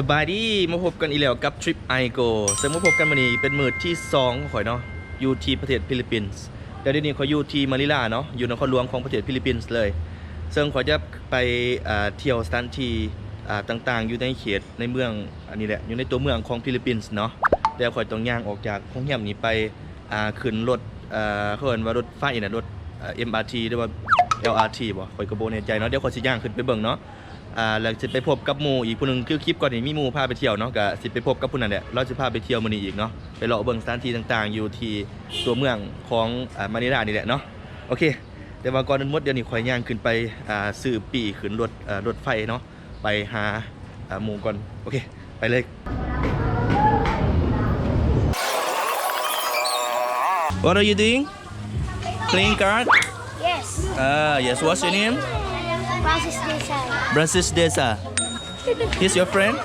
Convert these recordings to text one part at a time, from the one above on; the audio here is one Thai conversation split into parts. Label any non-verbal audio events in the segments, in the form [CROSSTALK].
สบายดีมาพบกันอีกแล้วกับทริปไอโกซึ่งมาพบกันวันนี้เป็นมือที่2ของข่อยเนาะอยู่ที่ประเทศฟิลิปปินส์เดี๋ยวนี้ข่อยอยู่ที่มะนิลาเนาะอยู่นครหลวงของประเทศฟิลิปปินส์เลย ซึ่งข่อยจะไปเที่ยวสถานที่ต่างๆ อยู่ในเขตในเมืองอันนี้แหละอยู่ในตัวเมืองของฟิลิปปินส์เนาะเดี๋ยวข่อยต้องย่างออกจากห้องแรมนี้ไปขึ้นรถเขาเรียกว่ารถไฟนะรถอ่า MRT หรือว่า LRT บ่ข่อยก็บ่แน่ใจเนาะเดี๋ยวข่อยสิย่างขึ้นไปเบิ่งเนาะ อ่าแล้วจะไปพบกับหมู่อีกผู้หนึงคือคลิปก่อนนี่มีหมู่พาไปเที่ยวเนาะก็สิไปพบกับผู้นั้นแหละเราจะพาไปเที่ยวมื้อนี้อีกเนาะไปเลาะเบิ่งสถานที่ต่างๆ อยู่ที่ตัวเมืองของอ่ามะนิลานี่แหละเนาะโอเคแต่ว่าก่อนนั้นหมดเดี๋ยวนี้ข่อยย่างขึ้นไปอ่าซื้อปีขึ้นรถอ่ารถไฟเนาะไปหาอ่าหมู่ก่อนโอเคไปเลย What are you doing? Playing card? Yes. Ah, yes. What's your name? Francis Desai. Francis Desa. He's your friend?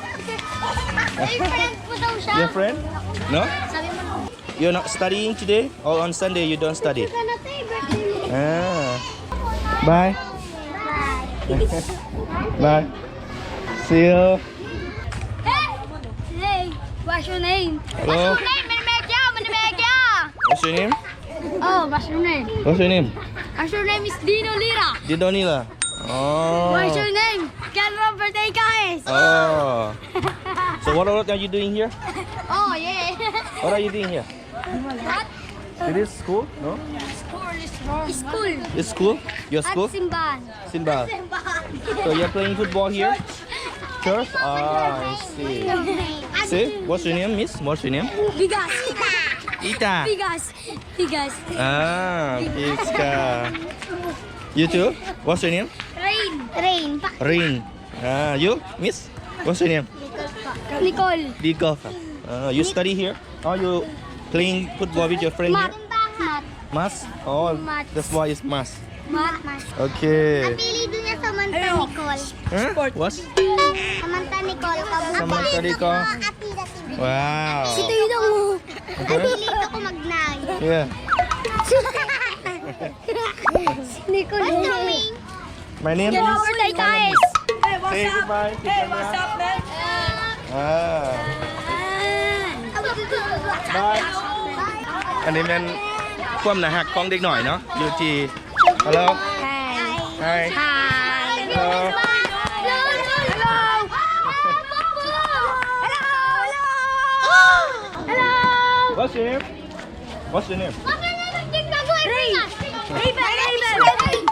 Ay, friend ko daw siya. Your friend? No? Sabi mo You're not studying today? Or on Sunday you don't study? ka na tayo, birthday mo. Ah. Bye. Bye. Bye. See you. Hey! Hey! What's your name? Hello. What's your name? Manimedya! Manimedya! What's your name? Oh, what's your name? What's your name? What's your name is Dino Lira. Didonila. Oh. What's your name? Can birthday guys? Oh. [LAUGHS] So what are you doing here? Oh, yeah. What are you doing here? What? It is school? No? School. It's school? Your school? At simbahan. Simba. So you're playing football here? Church? Ah, I see. See? What's your name, miss? What's your name? Bigas. Ita. Bigas. Bigas. Ah, Pizka. [LAUGHS] You too? What's your name? Rain. Rain. Ah, you, miss? What's your name? Nicole. Diko. Ah, you study here? Or you playing football with your friend Mat. here? Mat. Mas? Oh, Mat. that's why it's Mas. Mat. Okay. Apelido niya Samantha Nicole. Huh? What? Samantha Nicole. Samantha Nicole. Wow. Si Tino mo. Okay. Apelido ko Magnay. Yeah. [LAUGHS] Nicole. What's your name? My name is. birthday guys. Say goodbye. Hey, what's up, man? Ah. Bye. อันนี้เป็นความหนาหักของเด็กหน่อยเนาะอยู่ที่ฮัลโหล Hi. Hi. Hi. Hello. Hello. Hello. Hello. Hello. What's your name? What's your name? Raven. Raven.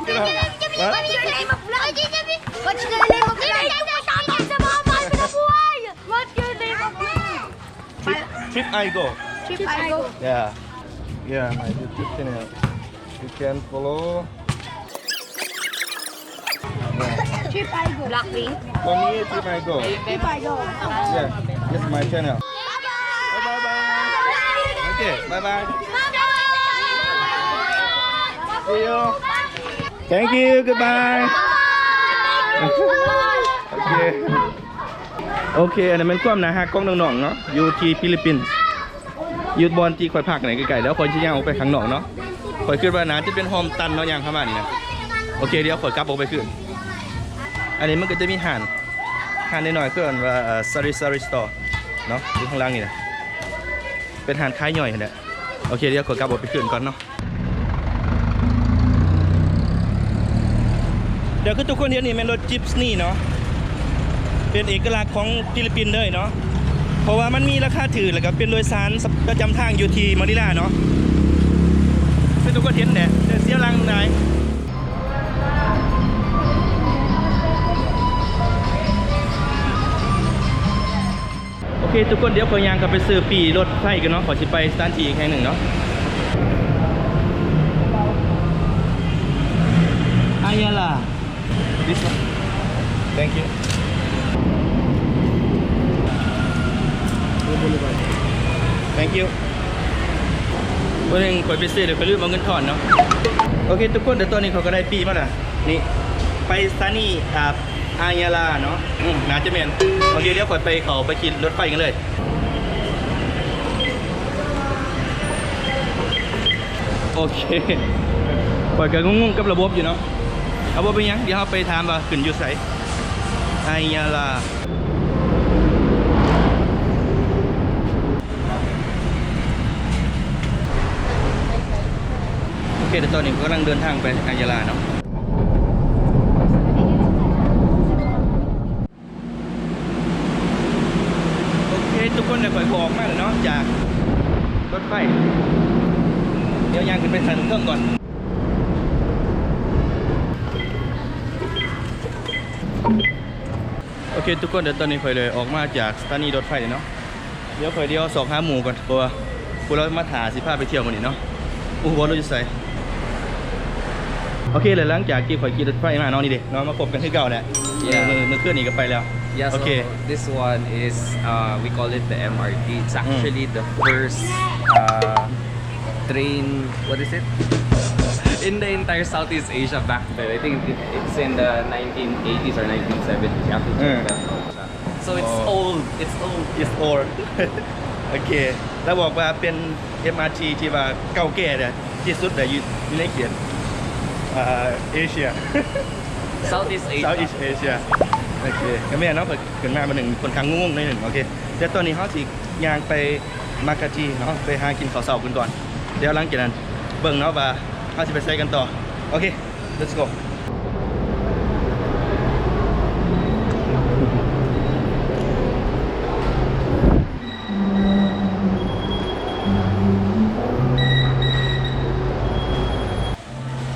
Raven. What? What's your name of vlog? What's the name of vlog? sa mga mahal mo na buhay. What's your name of vlog? Chip I go. Yeah. Yeah, my YouTube channel. You can follow. Yeah. Chip I go. Blackpink. For me, Trip I go. Chip I go. Yeah, this is my channel. Bye bye bye. Okay, bye bye. See you. Thank you. Goodbye. โอเคโอเค อันนั้นเป็นความหนาหักกล้องน้องๆเนาะอยู่ที่ฟิลิปปินส์อยูบอลที่คอยพักไหนไกลๆแล้วคอยชี้ย่างออกไปข้างนอกเนาะคอยขึ้นมานะจะเป็นโฮมตันเนาะย่างเข้ามานี่นะโอเคเดี๋ยวคอยกลับออกไปขึ้น อันนี้มันก็จะมีห่านห่านน้อยๆก็เรียกว่าซาริซาริสตอเนาะอยู่ข้างล่างนี่นะเป็นห่านคล้ายย่อยนั่นแหละโอเคเดี๋ยวขอกลับออกไปขึ้นก่อนเนาะ ดี๋ยวคือทุกคนเห็นนี่เป็นรถจิปส์นี่เนาะเป็นเอกลักษณ์ของฟิลิปปินส์เลยเนาะเพราะว่ามันมีราคาถือแล้วก็เป็นโดยสารประจำทางอยู่ที่มะนิลาเนาะคือทุกคนเห็นเนี่ยเดี๋ยวเสียหลังไหนายโอเค ทุกคนเดี๋ยวขอยางกลับไปซื้อปีรถไฟกันเนาะขอชิไปสถานที่อีกแห่งหนึ่งเนาะ Ayala. This one. Thank you. Thank you วันหนึงคอยไปซื้อเดี๋ยวไปลืมเอาเงินถอนเนาะโอเค ทุกคนเดี๋ยวตอนนี้เขาก็ได้ปีมาละนี่ไปสถานีอ่าอายาลาเนาะอืมนาจะเมนโอเคเดี๋ยวคอยไปเขาไปขี่รถไฟกันเลยโอเคปล่อยกันงงๆกับระบบอยู่เนาะ เอาบ่เป็นยังเดี๋ยวเราไปถามว่าขึ้นอยู่ไสไอยาลาโอเคเดี๋ตอนนี้ก็กำลังเดินทางไปอายาลาเนาะทุกคนเนี่ยคอยบอกมาเลยเนาะจากรถไฟเดี๋ยวยางขึ้นไปสันเครื่องก่อน คทุกคนเดี๋ยวตอนนี้ข่อยเลยออกมาจากสถานีรถไฟเนาะเดี๋ยวข่อยเดียวสองห้าหมู่ก่อนเพราะว่าพวกเรามาถาสิพาไปเที่ยวกันนี่เนาะอู้หัวเราจะใส่โอเคเลยหลังจากที่ข่อยขี่รถไฟมาเนาะนี่เด็กเนาะมาพบกันที่เก่าแหละ Yeah. มือมือเคลื่อนนี่ก็ไปแล้ว Yeah, โอ so เค this one is uh, we call it the MRT. It's Mm. actually the first uh, train. What is it? In the entire Southeast Asia back then. I think it, it's in the 1980s or 1970s. You have to check Mm. that. So it's Oh. old. It's old. is or โอเค แล้วบอกว่าเป็น MRT ที่ว่าเก่าแก่เนี่ยที่สุดแต่อยู่อยู่ในเขียนอ่าเอเชีย Southeast Asia. Southeast Asia โอเคก็แม่เนาะเปิดขึ้นมามาหนึ่งคนครั้งงงๆหน่อยหนึ่งโอเคเดี๋ยวตอนนี้เขาสิย่างไปมากาจีเนาะไปหากินข้าวเสากันก่อน เดี๋ยวหลังจากนั้นเบิ่งเนาะว่า เขาสิไปใช้กันต่อโอเค let's go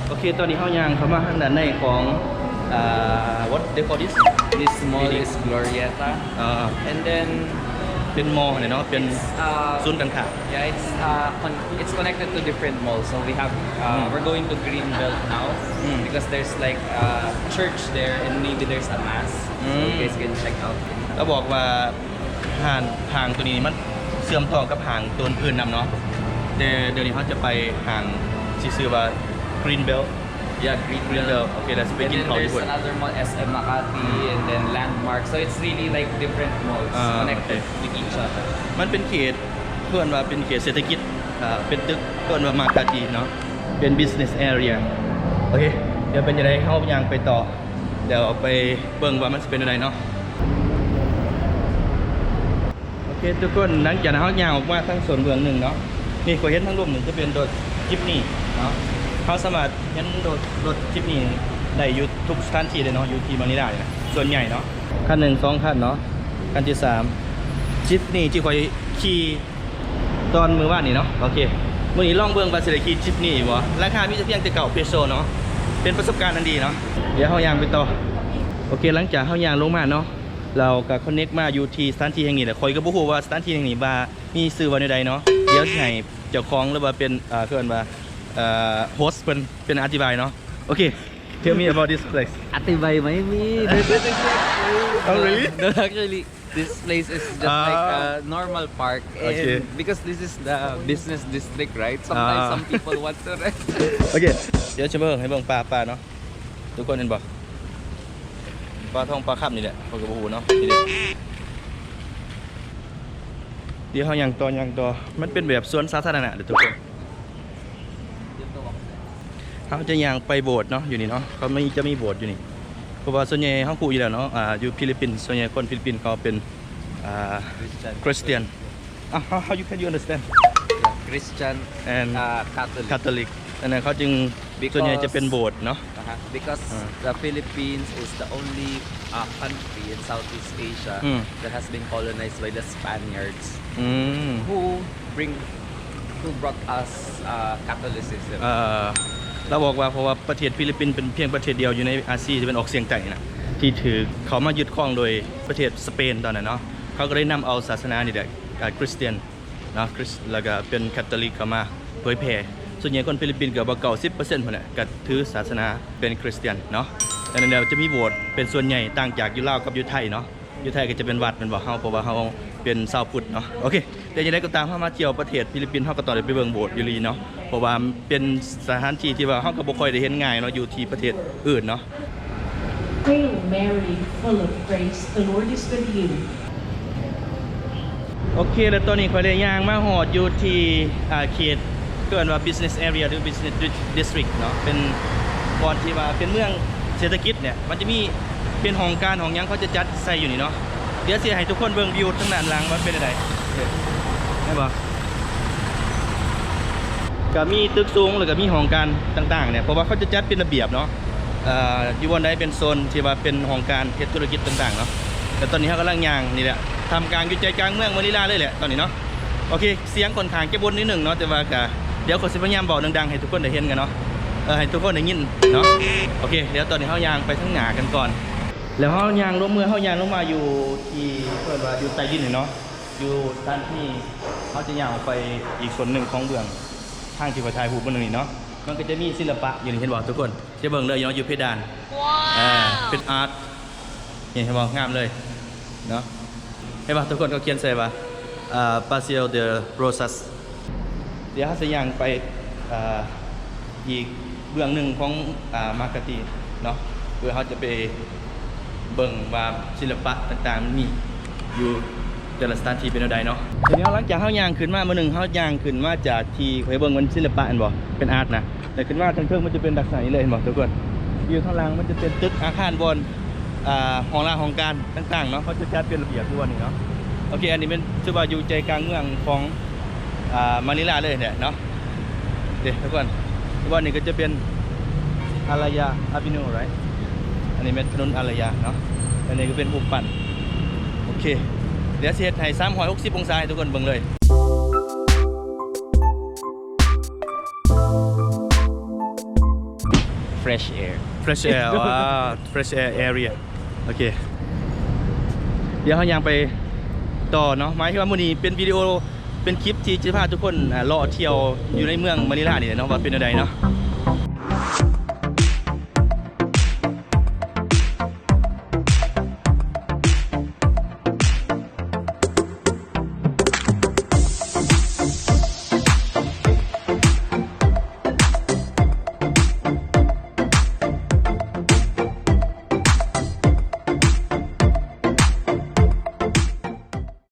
โอเคตอนนี้เขาย่างเข้ามาทางด้านในของอ่า what they call this This mall Really? is Glorieta. อ่า And then เป็นมอเนี่ยเนาะเป็น it's, uh, ศูนย์การค้า Yeah, it's uh, con- it's connected to different malls. So we have uh, Mm. we're going to Greenbelt now Mm. because there's like a church there and maybe there's a mass. So Mm. you guys can check out. แล้วบอกว่าห่านห่างตัวนี้มันเสื่อมต่อกับห่างตัวอื่นนำเนาะแต่เดี๋ยวนี้เขาจะไปห่างที่ชื่อว่า Green Belt Yeah, Green Greenbelt. Belt โอเคแล้วจะไป And กิน then ข้าว there's ญี่ปุ่น another mall, SM Makati, and then Landmark. So it's really like different malls Ah, connected okay. with each other. มันเป็นเขตเพื่อนว่าเป็นเขตเศรษฐกิจอ่าเป็นตึกเพื่อนว่ามาคาจีเนาะเป็น business area โอเค เดี๋ยวเป็นยังไงเข้ายังไปต่อ เดี๋ยวเอาไปเบิ่งว่ามันจะเป็นยังไงเนาะโอเคทุกคนหลังจากนั้นเขายางออกมาทั้งส่วนเมืองหนึ่งเนาะนี่ก็เห็นทั้งรูปหนึ่งจะเป็นรถจิปนี่เนาะเขาสามารถ เห็นรถรถจิปนี่ได้อยู่ทุกสถานที่เลยเนาะอยู่ที่มานิลาเนี่ยนะส่วนใหญ่เนาะคันหนึ่งสองคันเนาะคันที่สามจิปนี่ที่คอยขี่ตอนมือว่านนี่เนาะโอเคมื่อนี้ล่องเบืองบาสิเลขี่จิปนี่บ่ราคามีแต่เพียงแต่เก่าเปโซเนาะเป็นประสบการณ์อันดีเนาะเดี๋ยวเฮายางไปต่อโอเคหลังจากเฮายางลงมาเนาะเราก็คอนเน็กมาอยู่ที่สถานที่แห่งนี้แหละคอยก็บ่ฮู้ว่าสถานที่แห่งนี้ว่ามีชื่อว่าใดเนาะเดี๋ยวสิให้เจ้าของหรือว่าเป็นอ่าเพิ่อนว่า โฮสต์เพิ่นเป็นอธิบายเนาะโอเค tell me about this place Atibay Miami. Oh, really? No, actually, this place is just like Ah. a normal park. And Okay. because this is the business district, right? Sometimes Ah. some people want to rest. โอเคเดี๋ยวจะเบิ่งให้เบิ่งปลาปลาเนาะทุกคนเห็นบ่ปลาทองปลาคับนี่แหละพวกกระปูเนาะนี่เด็เดี๋ยวเขายังต่อยังต่อมันเป็นแบบสวนสาธารณะเดี๋ยวทุกคน เขาจะยังไปโบสถ์เนาะอยู่นี่เนาะเขาไม่จะมีโบสถ์อยู่นี่เพราะว่าส่วนใหญ่เขาคูอยู่แล้วเนาะอ่าอยู่ฟิลิปปินส์ส่วนใหญ่คนฟิลิปปินส์เขาเป็นอ่าคริสเตียนอะ how how you can you understand Christian and uh, Catholic. คาทอลิกอันนั้นเขาจึง Because- ส่วนใหญ่จะเป็นโบสถ์เนาะ Uh-huh. Because Ah. the Philippines is the only uh, country in Southeast Asia Mm. that has been colonized by the Spaniards, อืม who bring, who brought us uh, Catholicism. เอ่อ เราบอกว่าเพราะว่าประเทศฟิลิปปินส์เป็นเพียงประเทศเดียวอยู่ในอาเซียนที่เป็นออกเฉียงใต้นะที่ถือเขามายึดครองโดยประเทศสเปนตอนนั้นเนาะเขาก็ได้นำเอาศาสนานี่แหละคริสเตียนเนาะคริสแล้วก็เป็นคาทอลิกเข้ามาเผยแผ่ส่วนใหญ่คนฟิลิปปินส์เกือบเก่าสิบเปอร์เซ็นต์คนน่ะก็ถือศาสนาเป็นคริสเตียนเนาะดังนั้นเดียวจะมีโบสถ์เป็นส่วนใหญ่ต่างจากยูลาวกับยูไทยเนาะยูไทยก็จะเป็นวัดเป็นบ่เฮาเพราะว่าเฮาเป็นชาวพุทธเนาะโอเค แต่ยังไงก็ตามเฮามาเที่ยวประเทศฟิลิปปินส์เฮาก็ต้องได้ไปเบิ่งโบสถ์อยู่ลีเนาะเพราะว่าเป็นสถานที่ที่ว่าเฮาก็บ่ค่อยได้เห็นง่ายเนาะอยู่ที่ประเทศอื่นเนาะ Hail Mary, full of grace, the Lord is with you. โอเค แล้วตอนนี้ข่อยได้ย่างมาหอดอยู่ที่อ่าเขตเกินว่า business area หรือ business district เนาะเป็นบอนที่ว่าเป็นเมืองเศรษฐกิจเนี่ยมันจะมีเป็นห้องการห้องหยังเขาจะจัดใส่อยู่นี่เนาะเดี๋ยวสิให้ทุกคนเบิ่งวิวทั้งด้านหลังว่าเป็นอะไร ได้บ่ก็มีตึกสูงแล้วก็มีห้องการต่างๆเนี่ยเพราะว่าเขาจะจัดเป็นระเบียบเนาะอยู่บนใดเป็นโซนที่ว่าเป็นห้องการเฮ็ดธุรกิจต่างๆเนาะแต่ตอนนี้เขากำลังย่างนี่แหละทำกลางอยู่ใจกลางเมืองมะนิลาเลยแหละตอนนี้เนาะโอเคเสียงค่อนข้างจะบนนิดหนึ่งเนาะแต่ว่าก็เดี๋ยวขอสิพยายามบอกดังๆให้ทุกคนได้เห็นกันเนาะเออให้ทุกคนได้ยินเนาะโอเคเดี๋ยวตอนนี้เขาย่างไปทั้งหงากันก่อน แล้วเขายางลงมือเขายางลงมาอยู่ที่เปิดว่าอยู่ใต้ดินเนาะ อยู่ด้านที่เขาจะยางออกไปอีกส่วนหนึ่งของเบื้องทางที่พระทายภูมิบนนี้เนาะมันก็จะมีศิลปะอยู่นี่เห็นบอกทุกคนจะเบิ่งเลยเนาะอยู่เพดานอ่าเป็นอาร์ตนี่เห็นบอกงามเลยเนาะเห็นบอกทุกคนก็เขียนใส่ว่าอ่า Paseo de Rosas เดี๋ยวเขาจะยางไปอ่าอีกเบื้องหนึ่งของอ่ามากาตีเนาะเพื่อเขาจะไปเบิ่งว่าศิลปะต่างๆมัน มีอยู่แต่ละสถานที่เป็นอะไรเนาะทีนี้หลังจากเฮายางขึ้นมาเมื่อหนึ่งเฮายางขึ้นมาจากทีเคยเบิ่งมันศิลปะอันบ่เป็นอาร์ตนะแต่ขึ้นมาทางเทิงมันจะเป็นลักษณะนี้เลยเห็นบ่ทุกคนอยู่ข้างล่างมันจะเป็นตึกอาคารบนอ่าห้องล่างห้องการต่างๆเนาะเขาจะจัดเป็นระเบียบทุกวันนี้เนาะโอเคอันนี้เป็นชื่อว่าอยู่ใจกลางเมืองของอ่ามะนิลาเลยเนี่ยเนาะเดี๋ยวทุกคนทุกวันนี้ก็จะเป็นอารยาอาบิโนไรอันนี้เป็นถนนอารยาเนาะอันนี้ก็เป็นภูปั่นโอเค ดี๋ยวเสียให้360องศาให้ทุกคนเบิ่งเลย fresh air fresh air ว้า fresh air area โอเค เดี๋ยวเขายังไปต่อเนาะหมายถึงว่ามื้อนี้เป็นวิดีโอเป็นคลิปที่จะพาทุกคนอ่าเลาะเที่ยวอยู่ในเมืองมะนิลานี่แหละเนาะว่าเป็นอะไรเนาะ